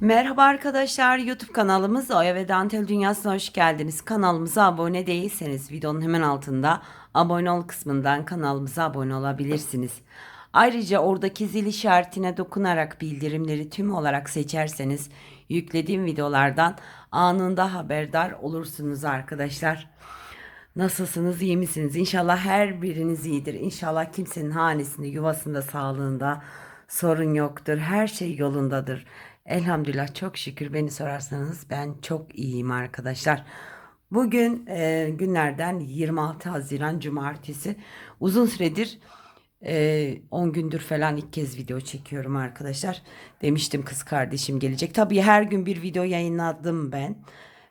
Merhaba arkadaşlar YouTube kanalımız Oya ve Dantel Dünyası'na hoş geldiniz. Kanalımıza abone değilseniz videonun hemen altında abone ol kısmından kanalımıza abone olabilirsiniz. Ayrıca oradaki zil işaretine dokunarak bildirimleri tüm olarak seçerseniz yüklediğim videolardan anında haberdar olursunuz arkadaşlar. Nasılsınız, iyi misiniz? İnşallah her biriniz iyidir. İnşallah kimsenin hanesinde, yuvasında, sağlığında sorun yoktur. Her şey yolundadır. Elhamdülillah çok şükür beni sorarsanız ben çok iyiyim arkadaşlar. Bugün e, günlerden 26 Haziran Cumartesi. Uzun süredir e, 10 gündür falan ilk kez video çekiyorum arkadaşlar. Demiştim kız kardeşim gelecek. Tabii her gün bir video yayınladım ben.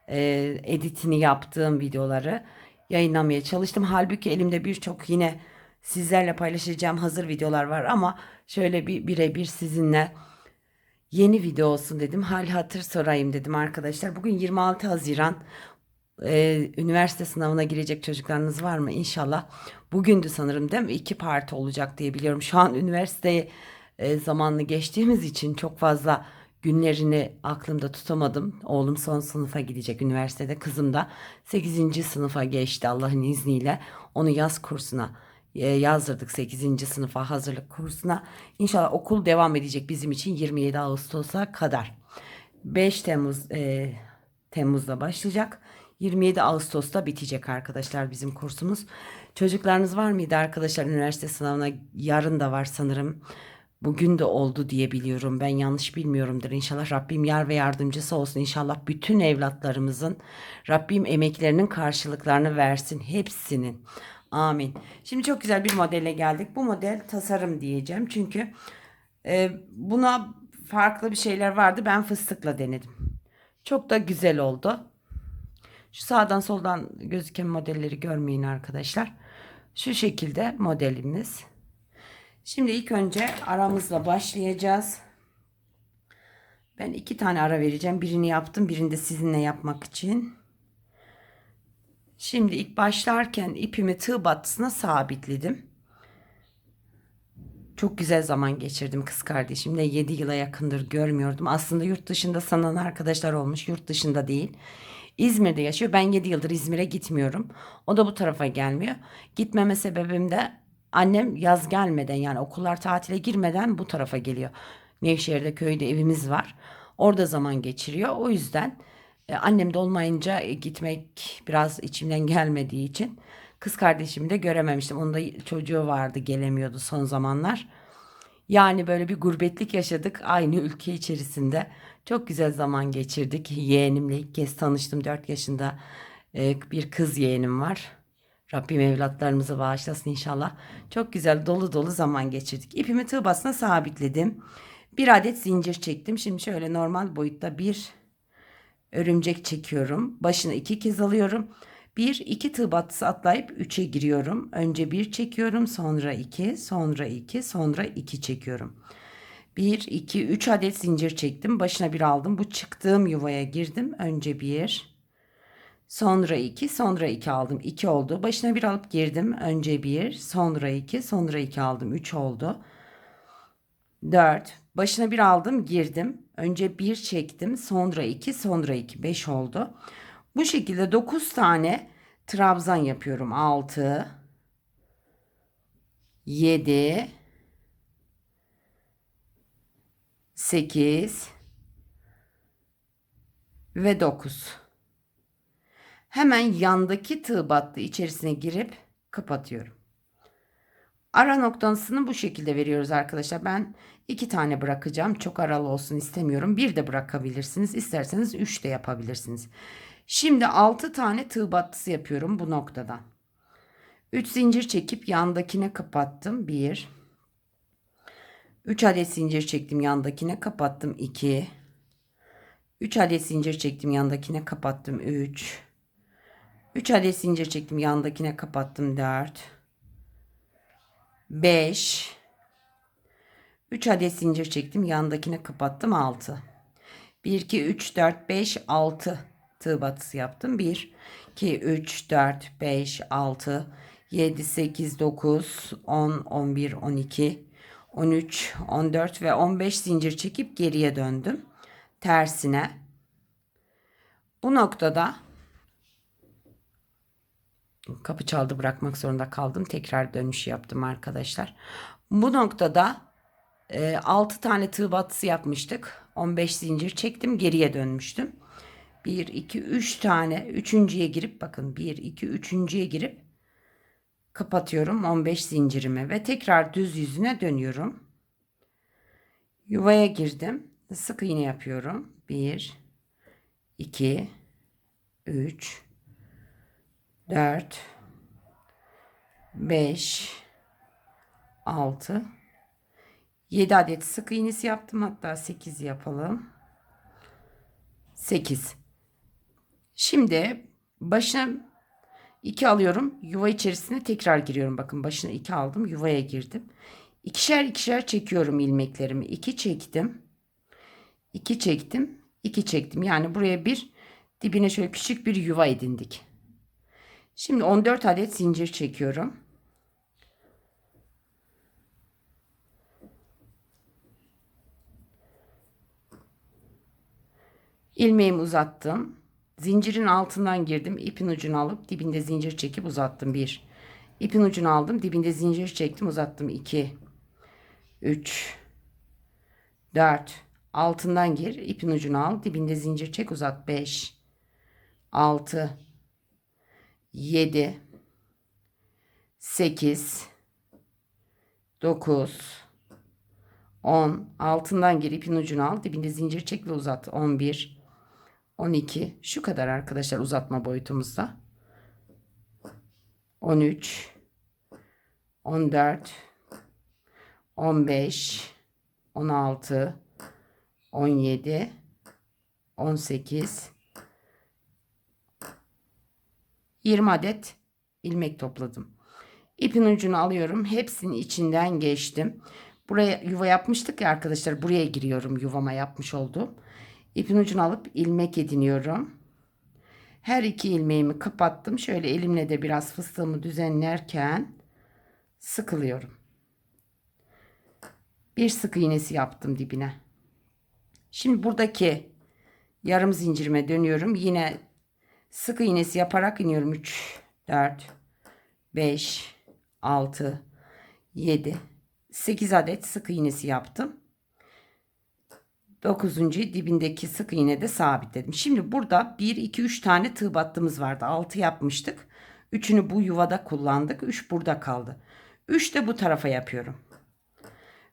E, editini yaptığım videoları yayınlamaya çalıştım. Halbuki elimde birçok yine sizlerle paylaşacağım hazır videolar var ama şöyle bir birebir sizinle yeni video olsun dedim. Hal hatır sorayım dedim arkadaşlar. Bugün 26 Haziran. Ee, üniversite sınavına girecek çocuklarınız var mı? İnşallah. Bugündü sanırım değil mi? İki parti olacak diye biliyorum. Şu an üniversiteye e, zamanını geçtiğimiz için çok fazla günlerini aklımda tutamadım. Oğlum son sınıfa gidecek üniversitede. Kızım da 8. sınıfa geçti Allah'ın izniyle. Onu yaz kursuna e, yazdırdık 8. sınıfa hazırlık kursuna. İnşallah okul devam edecek bizim için 27 Ağustos'a kadar. 5 Temmuz e, Temmuz'da başlayacak. 27 Ağustos'ta bitecek arkadaşlar bizim kursumuz. Çocuklarınız var mıydı arkadaşlar üniversite sınavına? Yarın da var sanırım. Bugün de oldu diye biliyorum. Ben yanlış bilmiyorumdur. İnşallah Rabbim yar ve yardımcısı olsun. İnşallah bütün evlatlarımızın Rabbim emeklerinin karşılıklarını versin. Hepsinin. Amin. Şimdi çok güzel bir modele geldik. Bu model tasarım diyeceğim. Çünkü e, buna farklı bir şeyler vardı. Ben fıstıkla denedim. Çok da güzel oldu. Şu sağdan soldan gözüken modelleri görmeyin arkadaşlar. Şu şekilde modelimiz. Şimdi ilk önce aramızla başlayacağız. Ben iki tane ara vereceğim. Birini yaptım. Birini de sizinle yapmak için. Şimdi ilk başlarken ipimi tığ battısına sabitledim. Çok güzel zaman geçirdim kız kardeşimle. 7 yıla yakındır görmüyordum. Aslında yurt dışında sanan arkadaşlar olmuş. Yurt dışında değil. İzmir'de yaşıyor. Ben 7 yıldır İzmir'e gitmiyorum. O da bu tarafa gelmiyor. Gitmeme sebebim de annem yaz gelmeden yani okullar tatile girmeden bu tarafa geliyor. Nevşehir'de köyde evimiz var. Orada zaman geçiriyor. O yüzden e, annem de olmayınca e, gitmek biraz içimden gelmediği için kız kardeşimi de görememiştim. Onun da çocuğu vardı gelemiyordu son zamanlar. Yani böyle bir gurbetlik yaşadık aynı ülke içerisinde. Çok güzel zaman geçirdik. Yeğenimle ilk kez tanıştım. 4 yaşında e, bir kız yeğenim var. Rabbim evlatlarımızı bağışlasın inşallah. Çok güzel dolu dolu zaman geçirdik. İpimi tığ basına sabitledim. Bir adet zincir çektim. Şimdi şöyle normal boyutta bir örümcek çekiyorum. Başını iki kez alıyorum. Bir, iki tığ battısı atlayıp üçe giriyorum. Önce bir çekiyorum, sonra iki, sonra iki, sonra iki çekiyorum. Bir, iki, üç adet zincir çektim. Başına bir aldım. Bu çıktığım yuvaya girdim. Önce bir, sonra iki, sonra iki aldım. İki oldu. Başına bir alıp girdim. Önce bir, sonra iki, sonra iki aldım. Üç oldu. Dört. Başına bir aldım, girdim. Önce bir çektim, sonra iki, sonra iki. Beş oldu. Bu şekilde dokuz tane trabzan yapıyorum. Altı, yedi, sekiz ve dokuz. Hemen yandaki tığ battı içerisine girip kapatıyorum. Ara noktasını bu şekilde veriyoruz arkadaşlar. Ben iki tane bırakacağım. Çok aralı olsun istemiyorum. Bir de bırakabilirsiniz. İsterseniz üç de yapabilirsiniz. Şimdi altı tane tığ battısı yapıyorum bu noktadan. Üç zincir çekip yandakine kapattım. Bir. Üç adet zincir çektim yandakine kapattım. İki. Üç adet zincir çektim yandakine kapattım. Üç. Üç adet zincir çektim yandakine kapattım. Dört. 5 3 adet zincir çektim yandakine kapattım 6 1 2 3 4 5 6 tığ batısı yaptım. 1 2 3 4 5 6 7 8 9 10 11 12 13 14 ve 15 zincir çekip geriye döndüm. Tersine. Bu noktada kapı çaldı bırakmak zorunda kaldım. Tekrar dönüş yaptım arkadaşlar. Bu noktada e, 6 tane tığ battısı yapmıştık. 15 zincir çektim. Geriye dönmüştüm. 1, 2, 3 tane. Üçüncüye girip bakın 1, 2, üçüncüye girip kapatıyorum 15 zincirimi ve tekrar düz yüzüne dönüyorum. Yuvaya girdim. Sık iğne yapıyorum. 1, 2, 3, 4, 5, 6, 7 adet sık iğnesi yaptım. Hatta 8 yapalım. 8. Şimdi başına 2 alıyorum. Yuva içerisine tekrar giriyorum. Bakın başına 2 aldım. Yuvaya girdim. İkişer ikişer çekiyorum ilmeklerimi. 2 çektim. 2 çektim. 2 çektim. Yani buraya bir dibine şöyle küçük bir yuva edindik. Şimdi 14 adet zincir çekiyorum. İlmeğimi uzattım. Zincirin altından girdim. ipin ucunu alıp dibinde zincir çekip uzattım. 1. İpin ucunu aldım. Dibinde zincir çektim uzattım. 2. 3. 4. Altından gir. ipin ucunu al. Dibinde zincir çek uzat. 5. 6. 7. 8. 9. 10. Altından gir. ipin ucunu al. Dibinde zincir çek ve uzat. 11. 12 şu kadar arkadaşlar uzatma boyutumuzda 13 14 15 16 17 18 20 adet ilmek topladım. İpin ucunu alıyorum. Hepsinin içinden geçtim. Buraya yuva yapmıştık ya arkadaşlar. Buraya giriyorum yuvama yapmış olduğum. İpin ucunu alıp ilmek ediniyorum. Her iki ilmeğimi kapattım. Şöyle elimle de biraz fıstığımı düzenlerken sıkılıyorum. Bir sık iğnesi yaptım dibine. Şimdi buradaki yarım zincirime dönüyorum. Yine sık iğnesi yaparak iniyorum. 3, 4, 5, 6, 7, 8 adet sık iğnesi yaptım. 9. dibindeki sık iğne de sabitledim. Şimdi burada 1 2 3 tane tığ battığımız vardı. 6 yapmıştık. 3'ünü bu yuvada kullandık. 3 burada kaldı. 3 de bu tarafa yapıyorum.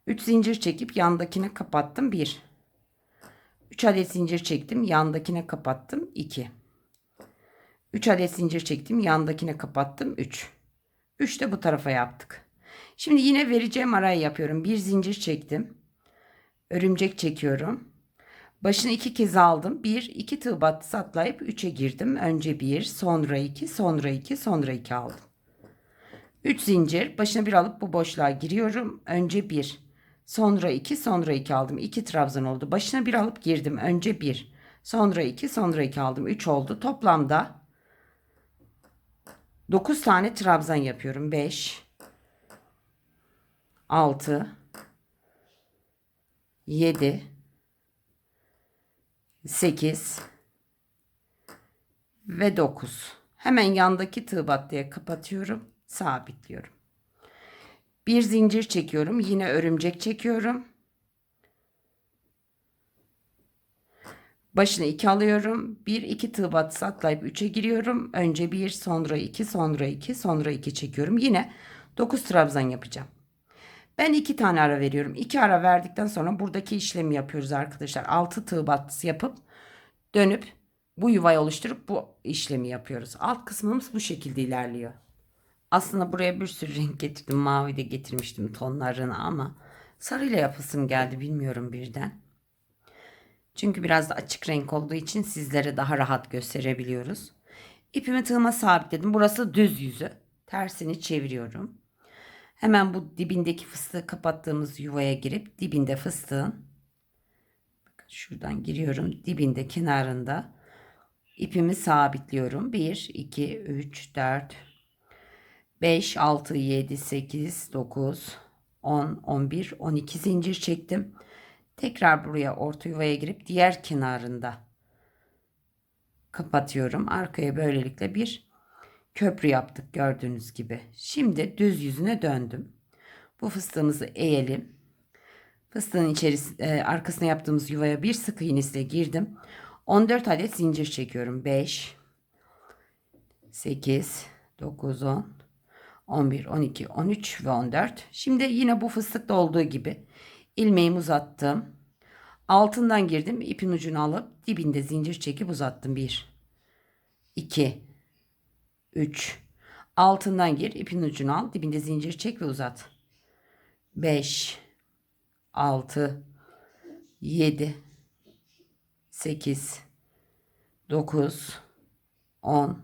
3 zincir çekip yandakine kapattım. 1. 3 adet zincir çektim. Yandakine kapattım. 2. 3 adet zincir çektim. Yandakine kapattım. 3. 3 de bu tarafa yaptık. Şimdi yine vereceğim arayı yapıyorum. Bir zincir çektim örümcek çekiyorum. Başını iki kez aldım. Bir, iki tığ battısı atlayıp üçe girdim. Önce bir, sonra iki, sonra iki, sonra iki aldım. Üç zincir. Başına bir alıp bu boşluğa giriyorum. Önce bir, sonra iki, sonra iki aldım. İki trabzan oldu. Başına bir alıp girdim. Önce bir, sonra iki, sonra iki aldım. Üç oldu. Toplamda dokuz tane trabzan yapıyorum. Beş, altı, 7 8 ve 9. Hemen yandaki tığ battıya kapatıyorum. Sabitliyorum. Bir zincir çekiyorum. Yine örümcek çekiyorum. Başına 2 alıyorum. 1 2 tığ battısı atlayıp 3'e giriyorum. Önce 1, sonra 2, sonra 2, sonra 2 çekiyorum. Yine 9 trabzan yapacağım. Ben iki tane ara veriyorum. İki ara verdikten sonra buradaki işlemi yapıyoruz arkadaşlar. Altı tığ battısı yapıp dönüp bu yuvayı oluşturup bu işlemi yapıyoruz. Alt kısmımız bu şekilde ilerliyor. Aslında buraya bir sürü renk getirdim. Mavi de getirmiştim tonlarını ama sarıyla yapasım geldi bilmiyorum birden. Çünkü biraz da açık renk olduğu için sizlere daha rahat gösterebiliyoruz. İpimi tığıma sabitledim. Burası düz yüzü. Tersini çeviriyorum. Hemen bu dibindeki fıstığı kapattığımız yuvaya girip dibinde fıstığın şuradan giriyorum dibinde kenarında ipimi sabitliyorum. 1 2 3 4 5 6 7 8 9 10 11 12 zincir çektim. Tekrar buraya orta yuvaya girip diğer kenarında kapatıyorum. Arkaya böylelikle bir köprü yaptık gördüğünüz gibi. Şimdi düz yüzüne döndüm. Bu fıstığımızı eğelim. Fıstığın içerisi, e, arkasına yaptığımız yuvaya bir sık iğnesiyle girdim. 14 adet zincir çekiyorum. 5 8 9 10 11 12 13 ve 14. Şimdi yine bu fıstıkta olduğu gibi ilmeğimi uzattım. Altından girdim. ipin ucunu alıp dibinde zincir çekip uzattım. 1 2 3 Altından gir, ipin ucunu al, dibinde zincir çek ve uzat. 5 6 7 8 9 10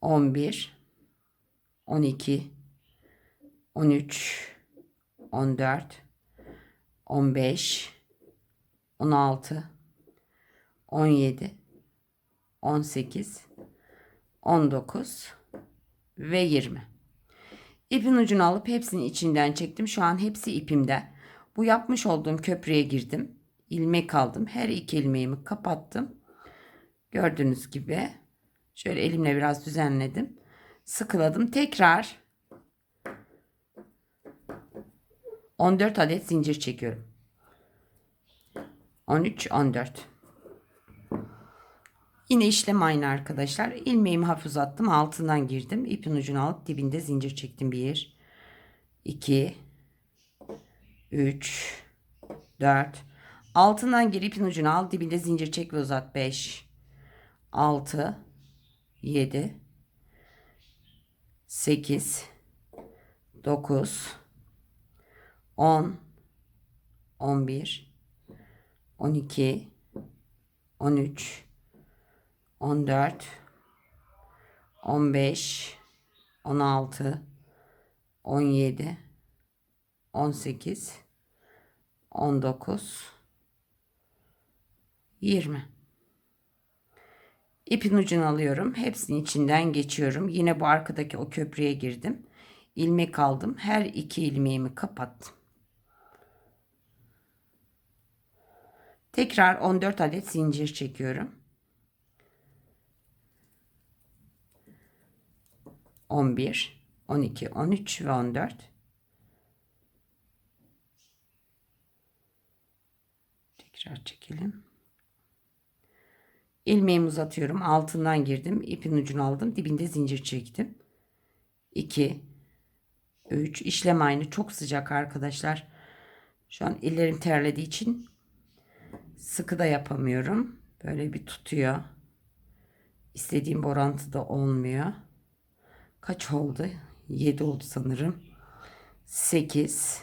11 12 13 14 15 16 17 18 19 ve 20. İpin ucunu alıp hepsini içinden çektim. Şu an hepsi ipimde. Bu yapmış olduğum köprüye girdim. ilmek aldım. Her iki ilmeğimi kapattım. Gördüğünüz gibi şöyle elimle biraz düzenledim. Sıkıladım. Tekrar 14 adet zincir çekiyorum. 13 14 Yine işlem aynı arkadaşlar. İlmeğimi hafif uzattım. Altından girdim. İpin ucunu alıp dibinde zincir çektim. 1 2 3 4 Altından gir ipin ucunu al. Dibinde zincir çek ve uzat. 5 6 7 8 9 10 11 12 13 14 15 16 17 18 19 20 İpin ucunu alıyorum. Hepsinin içinden geçiyorum. Yine bu arkadaki o köprüye girdim. ilmek aldım. Her iki ilmeğimi kapattım. Tekrar 14 adet zincir çekiyorum. 11, 12, 13 ve 14. Tekrar çekelim. İlmeğimi uzatıyorum. Altından girdim. ipin ucunu aldım. Dibinde zincir çektim. 2 3 işlem aynı. Çok sıcak arkadaşlar. Şu an ellerim terlediği için sıkı da yapamıyorum. Böyle bir tutuyor. İstediğim orantıda olmuyor kaç oldu? 7 oldu sanırım. 8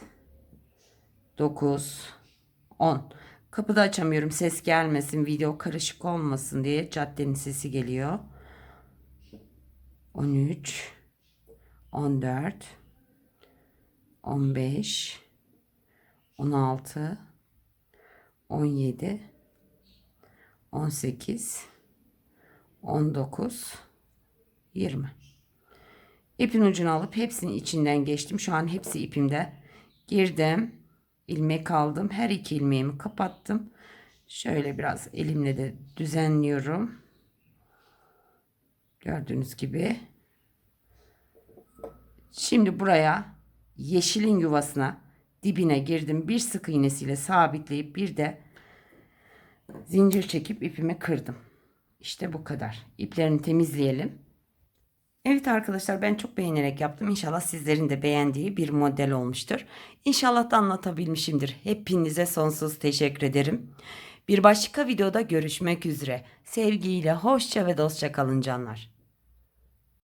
9 10 Kapıda açamıyorum ses gelmesin video karışık olmasın diye caddenin sesi geliyor. 13 14 15 16 17 18 19 20 İpin ucunu alıp hepsinin içinden geçtim. Şu an hepsi ipimde. Girdim. ilmek aldım. Her iki ilmeğimi kapattım. Şöyle biraz elimle de düzenliyorum. Gördüğünüz gibi. Şimdi buraya yeşilin yuvasına dibine girdim. Bir sık iğnesiyle sabitleyip bir de zincir çekip ipimi kırdım. İşte bu kadar. İplerini temizleyelim. Evet arkadaşlar ben çok beğenerek yaptım. İnşallah sizlerin de beğendiği bir model olmuştur. İnşallah da anlatabilmişimdir. Hepinize sonsuz teşekkür ederim. Bir başka videoda görüşmek üzere. Sevgiyle hoşça ve dostça kalın canlar.